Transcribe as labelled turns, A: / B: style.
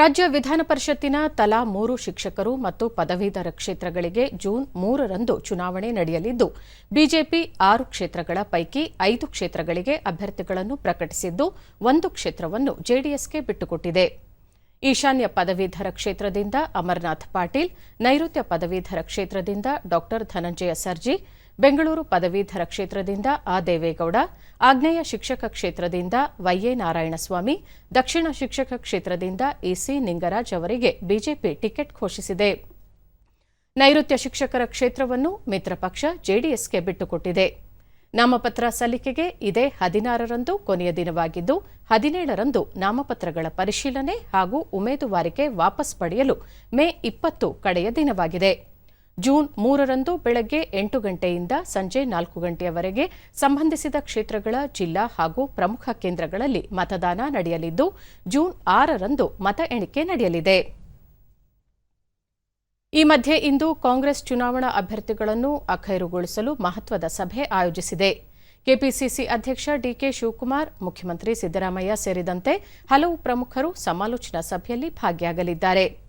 A: ರಾಜ್ಯ ವಿಧಾನ ಪರಿಷತ್ತಿನ ತಲಾ ಮೂರು ಶಿಕ್ಷಕರು ಮತ್ತು ಪದವೀಧರ ಕ್ಷೇತ್ರಗಳಿಗೆ ಜೂನ್ ಮೂರರಂದು ಚುನಾವಣೆ ನಡೆಯಲಿದ್ದು, ಬಿಜೆಪಿ ಆರು ಕ್ಷೇತ್ರಗಳ ಪೈಕಿ ಐದು ಕ್ಷೇತ್ರಗಳಿಗೆ ಅಭ್ಯರ್ಥಿಗಳನ್ನು ಪ್ರಕಟಿಸಿದ್ದು, ಒಂದು ಕ್ಷೇತ್ರವನ್ನು ಜೆಡಿಎಸ್ಗೆ ಬಿಟ್ಟುಕೊಟ್ಟಿದೆ. ಈಶಾನ್ಯ ಪದವೀಧರ ಕ್ಷೇತ್ರದಿಂದ ಅಮರನಾಥ್ ಪಾಟೀಲ್, ನೈಋತ್ಯ ಪದವೀಧರ ಕ್ಷೇತ್ರದಿಂದ ಡಾ ಧನಂಜಯ ಸರ್ಜಿ ಬೆಂಗಳೂರು ಪದವೀಧರ ಕ್ಷೇತ್ರದಿಂದ ಆ. ದೇವೇಗೌಡ, ಆಗ್ನೇಯ ಶಿಕ್ಷಕ ಕ್ಷೇತ್ರದಿಂದ ವೈಎ ನಾರಾಯಣಸ್ವಾಮಿ, ದಕ್ಷಿಣ ಶಿಕ್ಷಕ ಕ್ಷೇತ್ರದಿಂದ ಎಸಿ ನಿಂಗರಾಜ್ ಅವರಿಗೆ ಬಿಜೆಪಿ ಟಿಕೆಟ್ ಘೋಷಿಸಿದೆ. ನೈಋತ್ಯ ಶಿಕ್ಷಕರ ಕ್ಷೇತ್ರವನ್ನು ಮಿತ್ರ ಪಕ್ಷ ಜೆಡಿಎಸ್ಗೆ ಬಿಟ್ಟುಕೊಟ್ಟಿದೆ. ನಾಮಪತ್ರ ಸಲ್ಲಿಕೆಗೆ ಇದೇ ಹದಿನಾರರಂದು ಕೊನೆಯ ದಿನವಾಗಿದ್ದು, ಹದಿನೇಳರಂದು ನಾಮಪತ್ರಗಳ ಪರಿಶೀಲನೆ ಹಾಗೂ ಉಮೇದುವಾರಿಕೆ ವಾಪಸ್ ಪಡೆಯಲು ಮೇ ಇಪ್ಪತ್ತು ಕಡೆಯ ದಿನವಾಗಿದೆ. ಜೂನ್ ಮೂರರಂದು ಬೆಳಗ್ಗೆ ಎಂಟು ಗಂಟೆಯಿಂದ ಸಂಜೆ ನಾಲ್ಕು ಗಂಟೆಯವರೆಗೆ ಸಂಬಂಧಿಸಿದ ಕ್ಷೇತ್ರಗಳ ಜಿಲ್ಲಾ ಹಾಗೂ ಪ್ರಮುಖ ಕೇಂದ್ರಗಳಲ್ಲಿ ಮತದಾನ ನಡೆಯಲಿದ್ದು, ಜೂನ್ ಆರರಂದು ಮತ ಎಣಿಕೆ ನಡೆಯಲಿದೆ. ಈ ಮಧ್ಯೆ ಇಂದು ಕಾಂಗ್ರೆಸ್ ಚುನಾವಣಾ ಅಭ್ಯರ್ಥಿಗಳನ್ನು ಅಖೈರುಗೊಳಿಸಲು ಮಹತ್ವದ ಸಭೆ ಆಯೋಜಿಸಿದೆ. ಕೆಪಿಸಿಸಿ ಅಧ್ಯಕ್ಷ ಡಿಕೆ ಶಿವಕುಮಾರ್, ಮುಖ್ಯಮಂತ್ರಿ ಸಿದ್ದರಾಮಯ್ಯ ಸೇರಿದಂತೆ ಹಲವು ಪ್ರಮುಖರು ಸಮಾಲೋಚನಾ ಸಭೆಯಲ್ಲಿ ಭಾಗಿಯಾಗಲಿದ್ದಾರೆ.